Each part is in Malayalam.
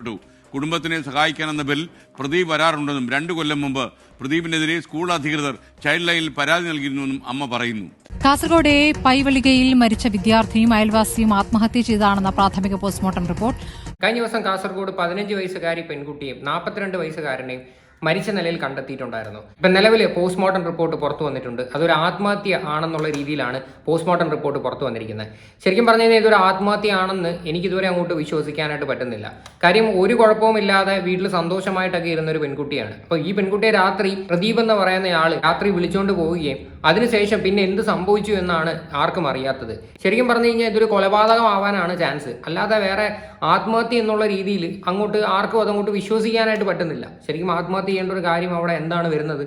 പ്പെട്ടു. കുടുംബത്തിനെ സഹായിക്കാനെന്ന ബിൽ പ്രദീപ് വരാറുണ്ടെന്നും രണ്ടു കൊല്ലം മുമ്പ് പ്രദീപിനെതിരെ സ്കൂൾ അധികൃതർ ചൈൽഡ് ലൈനിൽ പരാതി നൽകിയിരുന്നുവെന്നും അമ്മ പറയുന്നു കാസർഗോഡ് പൈവളികയിൽ മരിച്ച വിദ്യാർത്ഥിയും അയൽവാസിയും ആത്മഹത്യ ചെയ്താണെന്ന പ്രാഥമിക പോസ്റ്റ്മോർട്ടം റിപ്പോർട്ട് കഴിഞ്ഞ ദിവസം കാസർഗോഡ് പതിനഞ്ച് വയസ്സുകാരി പെൺകുട്ടിയും നാൽപ്പത്തിരണ്ട് വയസ്സുകാരനെയും മരിച്ച നിലയിൽ കണ്ടെത്തിയിട്ടുണ്ടായിരുന്നു. ഇപ്പം നിലവിൽ പോസ്റ്റ്മോർട്ടം റിപ്പോർട്ട് പുറത്തു വന്നിട്ടുണ്ട്. അതൊരു ആത്മഹത്യ ആണെന്നുള്ള രീതിയിലാണ് പോസ്റ്റ്മോർട്ടം റിപ്പോർട്ട് പുറത്തു വന്നിരിക്കുന്നത്. ശരിക്കും പറഞ്ഞു കഴിഞ്ഞാൽ ഇതൊരു ആത്മഹത്യ ആണെന്ന് എനിക്ക് എനിക്കിതുവരെ അങ്ങോട്ട് വിശ്വസിക്കാനായിട്ട് പറ്റുന്നില്ല. കാര്യം ഒരു കുഴപ്പവുമില്ലാതെ വീട്ടിൽ സന്തോഷമായിട്ടൊക്കെ ഇരുന്ന ഒരു പെൺകുട്ടിയാണ്. അപ്പോൾ ഈ പെൺകുട്ടിയെ രാത്രി പ്രദീപ് എന്ന് പറയുന്ന ആൾ രാത്രി വിളിച്ചുകൊണ്ട് പോവുകയും അതിനുശേഷം പിന്നെ എന്ത് സംഭവിച്ചു എന്നാണ് ആർക്കും അറിയാത്തത്. ശരിക്കും പറഞ്ഞു കഴിഞ്ഞാൽ ഇതൊരു കൊലപാതകമാവാനാണ് ചാൻസ്. അല്ലാതെ വേറെ ആത്മഹത്യ എന്നുള്ള രീതിയിൽ അങ്ങോട്ട് ആർക്കും അതങ്ങോട്ട് വിശ്വസിക്കാനായിട്ട് പറ്റുന്നില്ല. ശരിക്കും ആത്മഹത്യ ചെയ്യേണ്ട ഒരു കാര്യം അവിടെ എന്താണ് വരുന്നത്?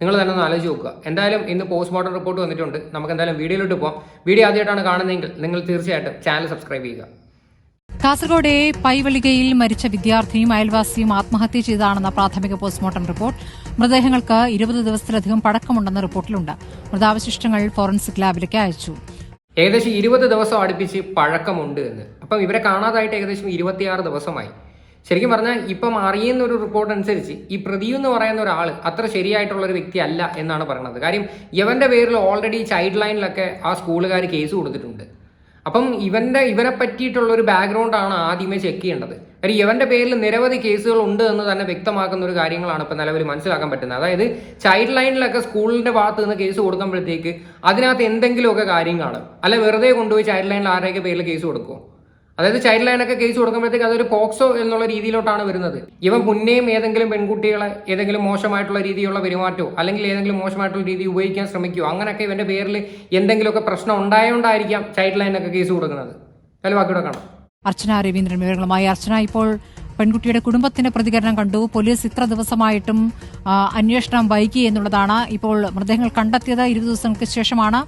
നിങ്ങൾ തന്നെ ഒന്ന് ആലോചിച്ച് നോക്കുക. എന്തായാലും ഇന്ന് പോസ്റ്റ്മോർട്ടം റിപ്പോർട്ട് വന്നിട്ടുണ്ട്. നമുക്ക് എന്തായാലും വീഡിയോയിലോട്ട് പോകാം വീഡിയോ ആദ്യമായിട്ടാണ് കാണുന്നതെങ്കിൽ നിങ്ങൾ തീർച്ചയായിട്ടും ചാനൽ സബ്സ്ക്രൈബ് ചെയ്യുക. കാസർഗോഡ് പൈവളികയിൽ മരിച്ച വിദ്യാർത്ഥിയും അയൽവാസിയും ആത്മഹത്യ ചെയ്തതാണെന്ന പ്രാഥമിക പോസ്റ്റ്മോർട്ടം റിപ്പോർട്ട് മൃതദേഹങ്ങൾക്ക് ഇരുപത് ദിവസത്തിലധികം പഴക്കമുണ്ടെന്ന റിപ്പോർട്ടിലുണ്ട്. മൃതാവശിഷ്ടങ്ങൾ ഫോറൻസിക് ലാബിലേക്ക് അയച്ചു. ഏകദേശം ഇരുപത് ദിവസം അടുപ്പിച്ച് പഴക്കമുണ്ട് എന്ന്. അപ്പം ഇവരെ കാണാതായിട്ട് ഏകദേശം ഇരുപത്തിയാറ് ദിവസമായി. ശരിക്കും പറഞ്ഞാൽ ഇപ്പം അറിയുന്ന ഒരു റിപ്പോർട്ട് അനുസരിച്ച് ഈ പ്രതി എന്ന് പറയുന്ന ഒരാൾ അത്ര ശരിയായിട്ടുള്ള ഒരു വ്യക്തി അല്ല എന്നാണ് പറയുന്നത് കാര്യം ഇവന്റെ പേരിൽ ഓൾറെഡി ചൈൽഡ് ലൈനിലൊക്കെ ആ സ്കൂളുകാർ കേസ് കൊടുത്തിട്ടുണ്ട്. അപ്പം ഇവന്റെ ഇവനെ പറ്റിയിട്ടുള്ള ഒരു ബാക്ക്ഗ്രൗണ്ട് ആണ് ആദ്യമേ ചെക്ക് ചെയ്യേണ്ടത്. കാര്യം ഇവന്റെ പേരിൽ നിരവധി കേസുകൾ ഉണ്ട് എന്ന് തന്നെ വ്യക്തമാക്കുന്ന ഒരു കാര്യങ്ങളാണ് ഇപ്പം നിലവിൽ മനസ്സിലാക്കാൻ പറ്റുന്നത്. അതായത് ചൈൽഡ് ലൈനിലൊക്കെ സ്കൂളിന്റെ ഭാഗത്ത് നിന്ന് കേസ് കൊടുക്കുമ്പോഴത്തേക്ക് അതിനകത്ത് എന്തെങ്കിലുമൊക്കെ കാര്യം കാണും. അല്ല വെറുതെ കൊണ്ടുപോയി ചൈൽഡ് ലൈനിൽ ആരുടെയൊക്കെ പേരിൽ കേസ് കൊടുക്കുമോ അതായത് ചൈൽഡ് ലൈനൊക്കെ കേസ് കൊടുക്കുമ്പോഴത്തേക്ക് അതൊരു പോക്സോ എന്നുള്ള രീതിയിലോട്ടാണ് വരുന്നത്. ഇവ മുന്നേയും ഏതെങ്കിലും പെൺകുട്ടികളെ ഏതെങ്കിലും മോശമായിട്ടുള്ള രീതിയിലുള്ള പെരുമാറ്റമോ അല്ലെങ്കിൽ ഏതെങ്കിലും മോശമായിട്ടുള്ള രീതി ഉപയോഗിക്കാൻ ശ്രമിക്കുമോ അങ്ങനെയൊക്കെ ഇവന്റെ പേരിൽ എന്തെങ്കിലുമൊക്കെ പ്രശ്നം ഉണ്ടായതുകൊണ്ടായിരിക്കാം ചൈൽഡ് ലൈനൊക്കെ കേസ് കൊടുക്കുന്നത്. അതിൽ ബാക്കിയുടെ കാണാം. അർച്ചന രവീന്ദ്രൻ വിവരങ്ങളുമായി അർച്ചന. ഇപ്പോൾ പെൺകുട്ടിയുടെ കുടുംബത്തിന്റെ പ്രതികരണം കണ്ടു. പോലീസ് ഇത്ര ദിവസമായിട്ടും അന്വേഷണം വൈകി എന്നുള്ളതാണ് ഇപ്പോൾ മൃതദേഹങ്ങൾ കണ്ടെത്തിയത്. ഇരുപത് ദിവസങ്ങൾക്ക് ശേഷമാണ്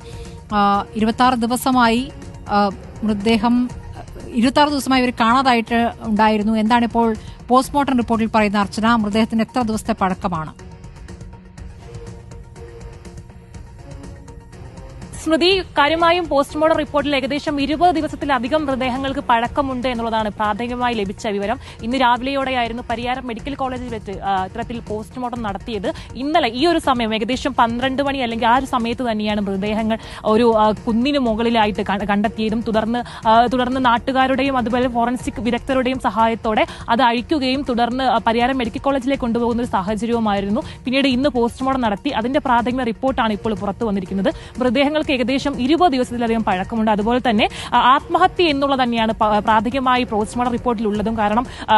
ഇരുപത്തി ദിവസമായി മൃതദേഹം ഇരുപത്തി ദിവസമായി ഇവർ കാണാതായിട്ട് ഉണ്ടായിരുന്നു. എന്താണ് ഇപ്പോൾ പോസ്റ്റ്മോർട്ടം റിപ്പോർട്ടിൽ പറയുന്ന അർച്ചന മൃതദേഹത്തിന് എത്ര ദിവസത്തെ പഴക്കമാണ്? സ്മൃതി കാര്യമായും പോസ്റ്റ്മോർട്ടം റിപ്പോർട്ടിൽ ഏകദേശം ഇരുപത് ദിവസത്തിലധികം മൃതദേഹങ്ങൾക്ക് പഴക്കമുണ്ട് എന്നുള്ളതാണ് പ്രാഥമികമായി ലഭിച്ച വിവരം. ഇന്ന് രാവിലെയോടെയായിരുന്നു പരിയാരം മെഡിക്കൽ കോളേജിൽ വെച്ച് ഇത്തരത്തിൽ പോസ്റ്റ്മോർട്ടം നടത്തിയത്. ഇന്നലെ ഈ ഒരു സമയം ഏകദേശം പന്ത്രണ്ട് മണി അല്ലെങ്കിൽ ആ ഒരു സമയത്ത് തന്നെയാണ് മൃതദേഹങ്ങൾ ഒരു കുന്നിന് മുകളിലായിട്ട് കണ്ടെത്തിയതും തുടർന്ന് തുടർന്ന് നാട്ടുകാരുടെയും അതുപോലെ ഫോറൻസിക് വിദഗ്ധരുടെയും സഹായത്തോടെ അത് അഴിക്കുകയും തുടർന്ന് പരിയാരം മെഡിക്കൽ കോളേജിലേക്ക് കൊണ്ടുപോകുന്ന ഒരു സാഹചര്യവുമായിരുന്നു. പിന്നീട് ഇന്ന് പോസ്റ്റ്മോർട്ടം നടത്തി അതിന്റെ പ്രാഥമിക റിപ്പോർട്ടാണ് ഇപ്പോൾ പുറത്തു വന്നിരിക്കുന്നത്. മൃതദേഹങ്ങൾക്ക് ഏകദേശം ഇരുപത് ദിവസത്തിലധികം പഴക്കമുണ്ട്. അതുപോലെ തന്നെ ആത്മഹത്യ എന്നുള്ളത് തന്നെയാണ് പ്രാഥമികമായി പോസ്റ്റ്മോർട്ടം റിപ്പോർട്ടിലുള്ളതും കാരണം ആ,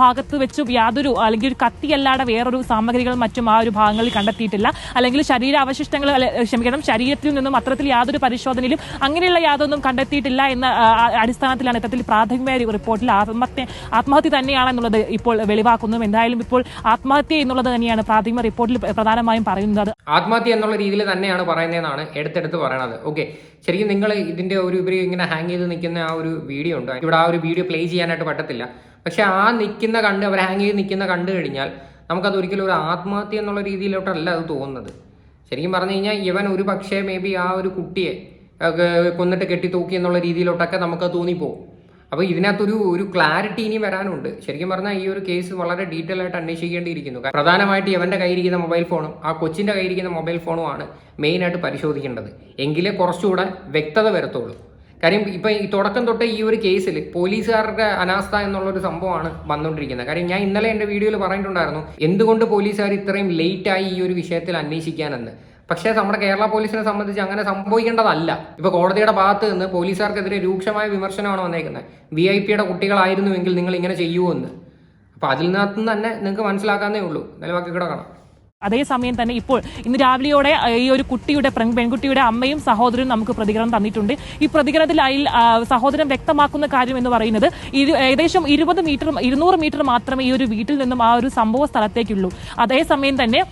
ഭാഗത്ത് വെച്ച് യാതൊരു അല്ലെങ്കിൽ ഒരു കത്തിയല്ലാതെ വേറൊരു സാമഗ്രികൾ മറ്റും ആ ഒരു ഭാഗങ്ങളിൽ കണ്ടെത്തിയിട്ടില്ല. അല്ലെങ്കിൽ ശരീര അവശിഷ്ടങ്ങൾ ക്ഷമിക്കണം ശരീരത്തിൽ നിന്നും അത്തരത്തിൽ യാതൊരു പരിശോധനയിലും അങ്ങനെയുള്ള യാതൊന്നും കണ്ടെത്തിയിട്ടില്ല എന്ന അടിസ്ഥാനത്തിലാണ് ഇത്തരത്തിൽ പ്രാഥമികമായ റിപ്പോർട്ടിൽ ആത്മഹത്യ ആത്മഹത്യ തന്നെയാണെന്നുള്ളത് ഇപ്പോൾ വെളിവാക്കുന്നു എന്തായാലും ഇപ്പോൾ ആത്മഹത്യ എന്നുള്ളത് തന്നെയാണ് പ്രാഥമിക റിപ്പോർട്ടിൽ പ്രധാനമായും പറയുന്നത്. ആത്മഹത്യ എന്നുള്ള രീതിയിൽ തന്നെയാണ് പറയുന്നതെന്നാണ് എടുത്തെടുത്ത് പറയണത് ഓക്കെ ശരിക്കും നിങ്ങൾ ഇതിന്റെ ഒരു ഇവർ ഇങ്ങനെ ഹാങ് ചെയ്ത് നിൽക്കുന്ന ആ ഒരു വീഡിയോ ഉണ്ട്? ഇവിടെ ആ ഒരു വീഡിയോ പ്ലേ ചെയ്യാനായിട്ട് പറ്റത്തില്ല. പക്ഷേ ആ നിൽക്കുന്ന കണ്ട് അവർ ഹാങ് ചെയ്ത് നിൽക്കുന്ന കണ്ടു കഴിഞ്ഞാൽ നമുക്കത് ഒരിക്കലും ഒരു ആത്മഹത്യ എന്നുള്ള രീതിയിലോട്ടല്ല അത് തോന്നുന്നത്. ശരിക്കും പറഞ്ഞു കഴിഞ്ഞാൽ ഇവൻ ഒരു പക്ഷേ മേ ബി ആ ഒരു കുട്ടിയെ കൊന്നിട്ട് കെട്ടി തൂക്കി എന്നുള്ള രീതിയിലോട്ടൊക്കെ നമുക്ക് തോന്നിപ്പോവും. അപ്പോൾ ഇതിനകത്തൊരു ഒരു ക്ലാരിറ്റി ഇനി വരാനുണ്ട്. ശരിക്കും പറഞ്ഞാൽ ഈ ഒരു കേസ് വളരെ ഡീറ്റെയിൽ ആയിട്ട് അന്വേഷിക്കേണ്ടിയിരിക്കുന്നു. പ്രധാനമായിട്ട് ഇവന്റെ കയ്യിരിക്കുന്ന മൊബൈൽ ഫോണും ആ കൊച്ചിന്റെ കയ്യിരിക്കുന്ന മൊബൈൽ ഫോണും ആണ് മെയിൻ ആയിട്ട് പരിശോധിക്കേണ്ടത്. എങ്കിലേ കുറച്ചുകൂടെ വ്യക്തത വരത്തുള്ളൂ. കാര്യം ഇപ്പൊ ഈ തുടക്കം തൊട്ട് ഈ ഒരു കേസിൽ പോലീസുകാരുടെ അനാസ്ഥ എന്നുള്ള ഒരു സംഭവമാണ് വന്നുകൊണ്ടിരിക്കുന്നത് കാര്യം ഞാൻ ഇന്നലെ എന്റെ വീഡിയോയിൽ പറഞ്ഞിട്ടുണ്ടായിരുന്നു എന്തുകൊണ്ട് പോലീസുകാർ ഇത്രയും ലേറ്റായി ഈ ഒരു വിഷയത്തിൽ അന്വേഷിക്കാനെന്ന്? പക്ഷേ നമ്മുടെ കേരള പോലീസിനെ സംബന്ധിച്ച് അങ്ങനെ സംഭവിക്കേണ്ടതല്ല. ഇപ്പൊ കോടതിയുടെ ഭാഗത്ത് നിന്ന് പോലീസുകാർക്കെതിരെ രൂക്ഷമായ വിമർശനമാണ് വന്നേക്കുന്നത്. വി ഐ പിയുടെ കുട്ടികളായിരുന്നുവെങ്കിൽ നിങ്ങൾ ഇങ്ങനെ ചെയ്യുമോ എന്ന് അപ്പൊ അതിൽ നിന്ന് തന്നെ നിങ്ങൾക്ക് മനസ്സിലാക്കാന്നേ ഉള്ളൂ. നിലവാക്കി കൂടെ കാണാം. അതേസമയം തന്നെ ഇപ്പോൾ ഇന്ന് രാവിലെയോടെ ഈ ഒരു കുട്ടിയുടെ പെൺ- പെൺകുട്ടിയുടെ അമ്മയും സഹോദരനും നമുക്ക് പ്രതികരണം തന്നിട്ടുണ്ട്. ഈ പ്രതികരണത്തിൽ അതിൽ സഹോദരൻ വ്യക്തമാക്കുന്ന കാര്യം എന്ന് പറയുന്നത് ഏകദേശം ഇരുപത് മീറ്റർ ഇരുന്നൂറ് മീറ്റർ മാത്രമേ ഈ ഒരു വീട്ടിൽ നിന്നും ആ ഒരു സംഭവ സ്ഥലത്തേക്കുള്ളൂ. അതേസമയം തന്നെ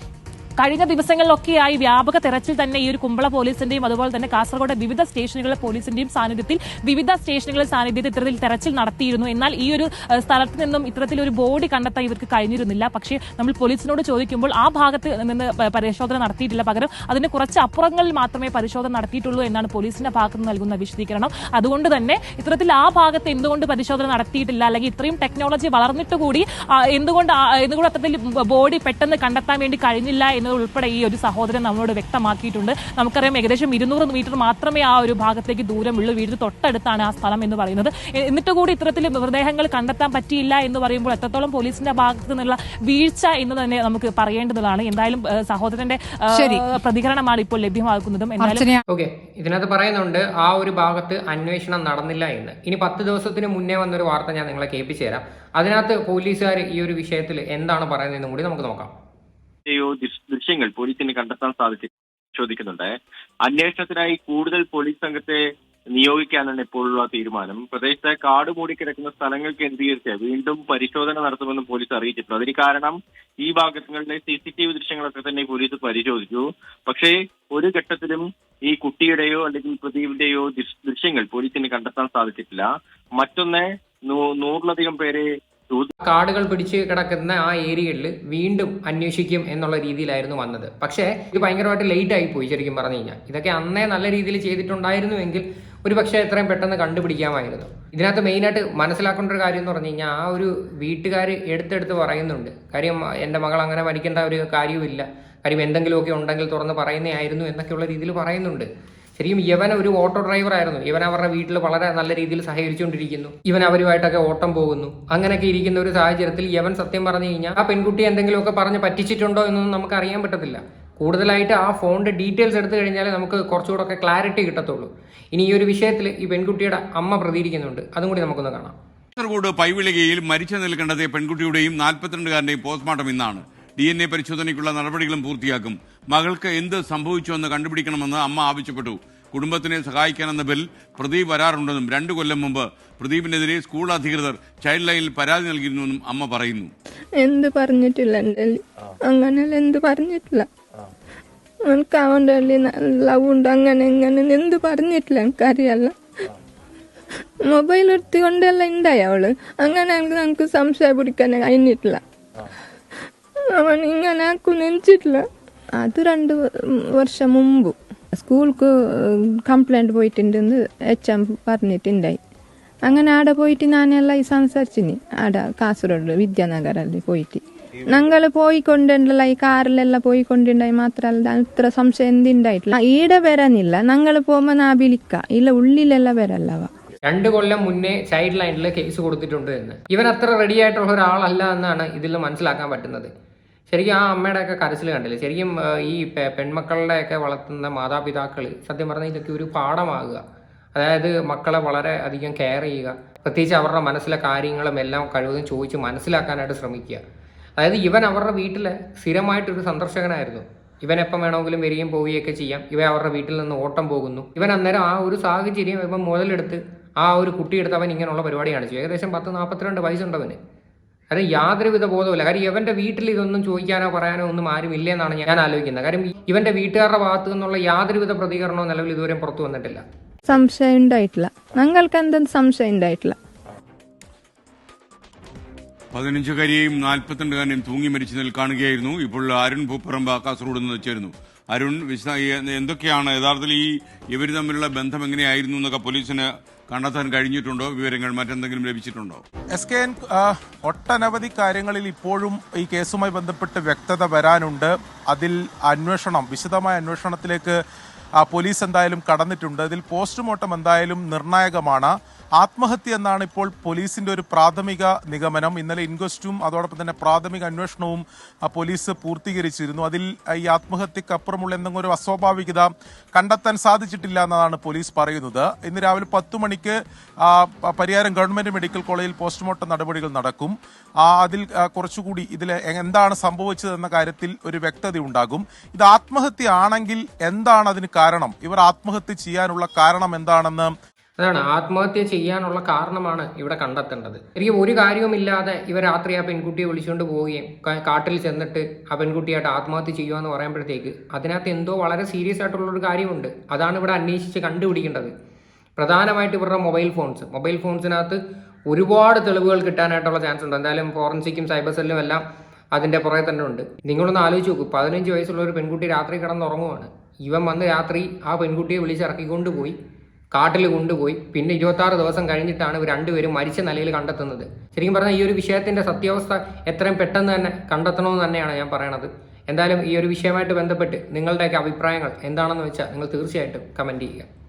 കഴിഞ്ഞ ദിവസങ്ങളിലൊക്കെയായി വ്യാപക തെരച്ചിൽ തന്നെ ഈ ഒരു കുമ്പള പോലീസിന്റെയും അതുപോലെ തന്നെ കാസർഗോഡ് വിവിധ സ്റ്റേഷനുകളിലെ പോലീസിന്റെയും സാന്നിധ്യത്തിൽ വിവിധ സ്റ്റേഷനുകളിലെ സാന്നിധ്യത്തിൽ ഇത്തരത്തിൽ തെരച്ചിൽ നടത്തിയിരുന്നു. എന്നാൽ ഈ ഒരു സ്ഥലത്ത് നിന്നും ഇത്തരത്തിലൊരു ബോഡി കണ്ടെത്താൻ ഇവർക്ക് കഴിഞ്ഞിരുന്നില്ല. പക്ഷേ നമ്മൾ പോലീസിനോട് ചോദിക്കുമ്പോൾ ആ ഭാഗത്ത് നിന്ന് പരിശോധന നടത്തിയിട്ടില്ല. പകരം അതിന് കുറച്ച് അപ്പുറങ്ങളിൽ മാത്രമേ പരിശോധന നടത്തിയിട്ടുള്ളൂ എന്നാണ് പോലീസിന്റെ ഭാഗത്ത് നിന്ന് നൽകുന്ന വിശദീകരണം. അതുകൊണ്ട് തന്നെ ഇത്തരത്തിൽ ആ ഭാഗത്ത് എന്തുകൊണ്ട് പരിശോധന നടത്തിയിട്ടില്ല? അല്ലെങ്കിൽ ഇത്രയും ടെക്നോളജി വളർന്നിട്ട് കൂടി എന്തുകൊണ്ട് എന്തുകൊണ്ട് അത്തരത്തിൽ ബോഡി പെട്ടെന്ന് കണ്ടെത്താൻ വേണ്ടി കഴിഞ്ഞില്ല എന്നത് ഉൾപ്പെടെ ഈ ഒരു സഹോദരൻ നമ്മളോട് വ്യക്തമാക്കിയിട്ടുണ്ട്. നമുക്കറിയാം ഏകദേശം ഇരുന്നൂറ് മീറ്റർ മാത്രമേ ആ ഒരു ഭാഗത്തേക്ക് ദൂരം ഉള്ളൂ. വീട് തൊട്ടടുത്താണ് ആ സ്ഥലം എന്ന് പറയുന്നത്. എന്നിട്ട് കൂടി ഇത്തരത്തിൽ മൃതദേഹങ്ങൾ കണ്ടെത്താൻ പറ്റിയില്ല എന്ന് പറയുമ്പോൾ എത്രത്തോളം പോലീസിന്റെ ഭാഗത്ത് നിന്നുള്ള വീഴ്ച എന്ന് തന്നെ നമുക്ക് പറയേണ്ടതാണ്. എന്തായാലും സഹോദരന്റെ. പ്രതികരണമാണ് ഇപ്പോൾ ലഭ്യമാക്കുന്നതും ഓക്കെ. ഇതിനകത്ത് പറയുന്നുണ്ട് ആ ഒരു ഭാഗത്ത് അന്വേഷണം നടന്നില്ല എന്ന്. ഇനി പത്ത് ദിവസത്തിന് മുന്നേ വന്നൊരു വാർത്ത ഞാൻ നിങ്ങളെ കേൾപ്പിച്ചു തരാം അതിനകത്ത് പോലീസുകാർ ഈ ഒരു വിഷയത്തിൽ എന്താണ് പറയുന്നതെന്നും കൂടി നമുക്ക് നോക്കാം. യോ ദൃശ്- ദൃശ്യങ്ങൾ പോലീസിന് കണ്ടെത്താൻ സാധിച്ചു ചോദിക്കുന്നുണ്ട്. അന്വേഷണത്തിനായി കൂടുതൽ പോലീസ് സംഘത്തെ നിയോഗിക്കാനാണ് ഇപ്പോഴുള്ള തീരുമാനം. പ്രദേശത്ത് കാട് മൂടിക്കിടക്കുന്ന സ്ഥലങ്ങൾ കേന്ദ്രീകരിച്ച് വീണ്ടും പരിശോധന നടത്തുമെന്നും പോലീസ് അറിയിച്ചിട്ടുണ്ട്. അതിന് കാരണം ഈ ഭാഗങ്ങളിലെ സി സി ടി വി ദൃശ്യങ്ങളൊക്കെ തന്നെ പോലീസ് പരിശോധിച്ചു. പക്ഷേ ഒരു ഘട്ടത്തിലും ഈ കുട്ടിയുടെയോ അല്ലെങ്കിൽ പ്രദീപിന്റെയോ ദൃശ്യങ്ങൾ പോലീസിന് കണ്ടെത്താൻ സാധിച്ചിട്ടില്ല. മറ്റൊന്ന് നൂറിലധികം പേരെ കാടുകൾ പിടിച്ച് കിടക്കുന്ന ആ ഏരിയയിൽ വീണ്ടും അന്വേഷിക്കും എന്നുള്ള രീതിയിലായിരുന്നു വന്നത്. പക്ഷേ ഇത് ഭയങ്കരമായിട്ട് ലേറ്റ് ആയി പോയി ശരിക്കും പറഞ്ഞു കഴിഞ്ഞാൽ. ഇതൊക്കെ അന്നേ നല്ല രീതിയിൽ ചെയ്തിട്ടുണ്ടായിരുന്നുവെങ്കിൽ ഒരു പക്ഷേ എത്രയും പെട്ടെന്ന് കണ്ടുപിടിക്കാമായിരുന്നു. ഇതിനകത്ത് മെയിനായിട്ട് മനസ്സിലാക്കേണ്ട ഒരു കാര്യം എന്ന് പറഞ്ഞു കഴിഞ്ഞാൽ ആ ഒരു വീട്ടുകാർ എടുത്തെടുത്ത് പറയുന്നുണ്ട്. കാര്യം എന്റെ മകൾ അങ്ങനെ മരിക്കേണ്ട ഒരു കാര്യവുമില്ല. കാര്യം എന്തെങ്കിലുമൊക്കെ ഉണ്ടെങ്കിൽ തുറന്ന് പറയുന്നതായിരുന്നു എന്നൊക്കെയുള്ള രീതിയിൽ പറയുന്നുണ്ട്. ശരിക്കും ഇവൻ ഒരു ഓട്ടോ ഡ്രൈവർ ആയിരുന്നു. ഇവൻ അവരുടെ വീട്ടിൽ വളരെ നല്ല രീതിയിൽ സഹകരിച്ചുകൊണ്ടിരിക്കുന്നു. ഇവൻ അവരുമായിട്ടൊക്കെ ഓട്ടം പോകുന്നു. അങ്ങനെയൊക്കെ ഇരിക്കുന്ന ഒരു സാഹചര്യത്തിൽ യവൻ സത്യം പറഞ്ഞു കഴിഞ്ഞാൽ ആ പെൺകുട്ടി എന്തെങ്കിലുമൊക്കെ പറഞ്ഞ് പറ്റിച്ചിട്ടുണ്ടോ എന്നൊന്നും നമുക്ക് അറിയാൻ പറ്റത്തില്ല. കൂടുതലായിട്ട് ആ ഫോണിന്റെ ഡീറ്റെയിൽസ് എടുത്തു കഴിഞ്ഞാൽ നമുക്ക് കുറച്ചുകൂടെ ഒക്കെ ക്ലാരിറ്റി കിട്ടത്തുള്ളൂ. ഇനി ഈ ഒരു വിഷയത്തിൽ ഈ പെൺകുട്ടിയുടെ അമ്മ പ്രതികരിക്കുന്നുണ്ട്. അതും കൂടി നമുക്കൊന്ന് കാണാം. കാസർഗോഡ് പൈവിളികയിൽ മരിച്ചു നിൽക്കേണ്ടത് പെൺകുട്ടിയുടെയും നാൽപ്പത്തിരണ്ടുകാരന്റെയും പോസ്റ്റ്മോർട്ടം ഇന്നാണ്. ഡി എൻ എ പരിശോധനയ്ക്കുള്ള നടപടികളും പൂർത്തിയാക്കും. മകൾക്ക് എന്ത് സംഭവിച്ചുവെന്ന് കണ്ടുപിടിക്കണമെന്ന് അമ്മ ആവശ്യപ്പെട്ടു. കുടുംബത്തിനെ സഹായിക്കാനെന്ന ബിൽ പ്രദീപ് വരാറുണ്ടെന്നും രണ്ടു കൊല്ലം മുമ്പ് പ്രദീപിനെതിരെ സ്കൂൾ അധികൃതർ ചൈൽഡ് ലൈനിൽ പരാതി നൽകിയിരുന്നുവെന്നും അമ്മ പറയുന്നു. എന്ത് പറഞ്ഞിട്ടില്ല എന്റെ അങ്ങനെയല്ല എന്ത് പറഞ്ഞിട്ടില്ല. എനിക്ക് അവന്റെ ലവ് ഉണ്ട് അങ്ങനെ ഇങ്ങനെ എന്ത് പറഞ്ഞിട്ടില്ല എനിക്കറിയല്ല. മൊബൈൽ എടുത്തുകൊണ്ടല്ല ഉണ്ടായി അവൾ? അങ്ങനെ നമുക്ക് സംശയം പിടിക്കാൻ കഴിഞ്ഞിട്ടില്ല. അവൻ ഇങ്ങനെ കുനിച്ചിട്ടില്ല അത് രണ്ട് വർഷം മുമ്പ് സ്കൂൾക്ക് കംപ്ലൈന്റ് പോയിട്ടുണ്ടെന്ന് എച്ച് എം പറഞ്ഞിട്ടുണ്ടായി. അങ്ങനെ ആടെ പോയിട്ട് ഞാനെല്ലാം ഈ സംസാരിച്ചിന് ആടെ കാസർഗോഡ് വിദ്യാനഗറിൽ പോയിട്ട്. ഞങ്ങൾ പോയിക്കൊണ്ടുണ്ടല്ല ഈ കാറിലെല്ലാം പോയിക്കൊണ്ടുണ്ടായി മാത്രമല്ല അത്ര സംശയം എന്തുണ്ടായിട്ടില്ല. ഈടെ വരാനില്ല. ഞങ്ങൾ പോകുമ്പോൾ നാ വിളിക്ക. ഇല്ല ഉള്ളിലെല്ലാം വരല്ലവ രണ്ട് കൊല്ലം മുന്നേ ചൈൽഡ് ലൈനിൽ കേസ് കൊടുത്തിട്ടുണ്ട് എന്ന്. ഇവൻ അത്ര റെഡി ആയിട്ടുള്ള ഒരാളല്ല എന്നാണ് ഇതിൽ മനസ്സിലാക്കാൻ പറ്റുന്നത്. ശരിക്കും ആ അമ്മയുടെയൊക്കെ കരച്ചിൽ കണ്ടില്ലേ? ശരിക്കും ഈ പെൺമക്കളുടെയൊക്കെ വളർത്തുന്ന മാതാപിതാക്കൾ സത്യം പറഞ്ഞാൽ ഇതൊക്കെ ഒരു പാഠമാകുക. അതായത് മക്കളെ വളരെ അധികം കെയർ ചെയ്യുക. പ്രത്യേകിച്ച് അവരുടെ മനസ്സിലെ കാര്യങ്ങളും എല്ലാം കഴിവതും ചോദിച്ച് മനസ്സിലാക്കാനായിട്ട് ശ്രമിക്കുക. അതായത് ഇവൻ അവരുടെ വീട്ടിൽ സ്ഥിരമായിട്ടൊരു സന്ദർശകനായിരുന്നു. ഇവൻ എപ്പം വേണമെങ്കിലും വരികയും പോവുകയൊക്കെ ചെയ്യാം. ഇവ അവരുടെ വീട്ടിൽ നിന്ന് ഓട്ടം പോകുന്നു. ഇവൻ അന്നേരം ആ ഒരു സാഹചര്യം ഇവൻ മുതലെടുത്ത് ആ ഒരു കുട്ടിയെടുത്ത് അവൻ ഇങ്ങനെയുള്ള പരിപാടി കാണിച്ചു. ഏകദേശം പത്ത് നാൽപ്പത്തിരണ്ട് വയസ്സുണ്ടവന്. കാര്യം യാതൊരുവിധ ബോധവുമില്ല. കാര്യം ഇവന്റെ വീട്ടിൽ ഇതൊന്നും ചോദിക്കാനോ പറയാനോ ഒന്നും ആരും ഇല്ലെന്നാണ് ഞാൻ ആലോചിക്കുന്നത്. കാര്യം ഇവന്റെ വീട്ടുകാരുടെ ഭാഗത്തു നിന്നുള്ള യാതൊരുവിധ പ്രതികരണവും നിലവിൽ ഇതുവരെ പുറത്തു വന്നിട്ടില്ല. സംശയം ഉണ്ടായിട്ടില്ല. ഞങ്ങൾക്ക് എന്തെങ്കിലും സംശയം ഉണ്ടായിട്ടില്ല. പതിനഞ്ചുകാരിയെയും നാൽപ്പത്തിരണ്ടുകാരനെയും തൂങ്ങി മരിച്ചു നിൽ കാണുകയായിരുന്നു ഇപ്പോൾ അരുൺ ഭൂപ്പറമ്പ കാസർഗോഡ് നിന്ന് ചേരുന്നു. അരുൺ വിശദ എന്തൊക്കെയാണ്? യഥാർത്ഥത്തിൽ ഈ ഇവർ തമ്മിലുള്ള ബന്ധം എങ്ങനെയായിരുന്നു എന്നൊക്കെ പോലീസിന് കണ്ടെത്താൻ കഴിഞ്ഞിട്ടുണ്ടോ? വിവരങ്ങൾ മറ്റെന്തെങ്കിലും ലഭിച്ചിട്ടുണ്ടോ? എസ് കെ എൻ ഒട്ടനവധി കാര്യങ്ങളിൽ ഇപ്പോഴും ഈ കേസുമായി ബന്ധപ്പെട്ട് വ്യക്തത വരാനുണ്ട്. അതിൽ അന്വേഷണം വിശദമായ അന്വേഷണത്തിലേക്ക് പോലീസ് എന്തായാലും കടന്നിട്ടുണ്ട്. ഇതിൽ പോസ്റ്റ്മോർട്ടം എന്തായാലും നിർണായകമാണ്. ആത്മഹത്യ എന്നാണ് ഇപ്പോൾ പോലീസിന്റെ ഒരു പ്രാഥമിക നിഗമനം. ഇന്നലെ ഇൻക്വസ്റ്റും അതോടൊപ്പം തന്നെ പ്രാഥമിക അന്വേഷണവും പോലീസ് പൂർത്തീകരിച്ചിരുന്നു. അതിൽ ഈ ആത്മഹത്യക്കപ്പുറമുള്ള എന്തെങ്കിലും ഒരു അസ്വാഭാവികത കണ്ടെത്താൻ സാധിച്ചിട്ടില്ല എന്നതാണ് പോലീസ് പറയുന്നത്. ഇന്ന് രാവിലെ പത്തു മണിക്ക് പരിയാരം ഗവൺമെന്റ് മെഡിക്കൽ കോളേജിൽ പോസ്റ്റ്മോർട്ടം നടപടികൾ നടക്കും. അതിൽ കുറച്ചുകൂടി ഇതിൽ എന്താണ് സംഭവിച്ചതെന്ന കാര്യത്തിൽ ഒരു വ്യക്തത ഉണ്ടാകും. ഇത് ആത്മഹത്യ ആണെങ്കിൽ എന്താണ് അതിന് കാരണം? ഇവർ ആത്മഹത്യ ചെയ്യാനുള്ള കാരണം എന്താണെന്ന് അതാണ് ആത്മഹത്യ ചെയ്യാനുള്ള കാരണമാണ് ഇവിടെ കണ്ടെത്തേണ്ടത്. എനിക്ക് ഒരു കാര്യവുമില്ലാതെ ഇവർ രാത്രി ആ പെൺകുട്ടിയെ വിളിച്ചുകൊണ്ട് പോവുകയും കാട്ടിൽ ചെന്നിട്ട് ആ പെൺകുട്ടിയായിട്ട് ആത്മഹത്യ ചെയ്യുക എന്ന് പറയുമ്പോഴത്തേക്ക് അതിനകത്ത് എന്തോ വളരെ സീരിയസ് ആയിട്ടുള്ള ഒരു കാര്യമുണ്ട്. അതാണ് ഇവിടെ അന്വേഷിച്ച് കണ്ടുപിടിക്കേണ്ടത്. പ്രധാനമായിട്ട് ഇവരുടെ മൊബൈൽ ഫോൺസ്. മൊബൈൽ ഫോൺസിനകത്ത് ഒരുപാട് തെളിവുകൾ കിട്ടാനായിട്ടുള്ള ചാൻസ് ഉണ്ട്. എന്തായാലും ഫോറൻസിക്കും സൈബർ സെല്ലും എല്ലാം അതിന്റെ പുറകെ തന്നെ ഉണ്ട്. നിങ്ങളൊന്ന് ആലോചിച്ച് നോക്കൂ പതിനഞ്ച് വയസ്സുള്ള ഒരു പെൺകുട്ടി രാത്രി കിടന്നുറങ്ങുവാണ്. ഇവൻ വന്ന് രാത്രി ആ പെൺകുട്ടിയെ വിളിച്ചിറക്കിക്കൊണ്ട് പോയി. കാട്ടിൽ കൊണ്ടുപോയി. പിന്നെ ഇരുപത്താറ് ദിവസം കഴിഞ്ഞിട്ടാണ് ഇവർ രണ്ടുപേരും മരിച്ച നിലയിൽ കണ്ടെത്തുന്നത്. ശരിക്കും പറഞ്ഞാൽ ഈ ഒരു വിഷയത്തിന്റെ സത്യാവസ്ഥ എത്രയും പെട്ടെന്ന് തന്നെ കണ്ടെത്തണമെന്ന് തന്നെയാണ് ഞാൻ പറയണത്. എന്തായാലും ഈ ഒരു വിഷയമായിട്ട് ബന്ധപ്പെട്ട് നിങ്ങളുടെയൊക്കെ അഭിപ്രായങ്ങൾ എന്താണെന്ന് വെച്ചാൽ നിങ്ങൾ തീർച്ചയായിട്ടും കമന്റ് ചെയ്യുക.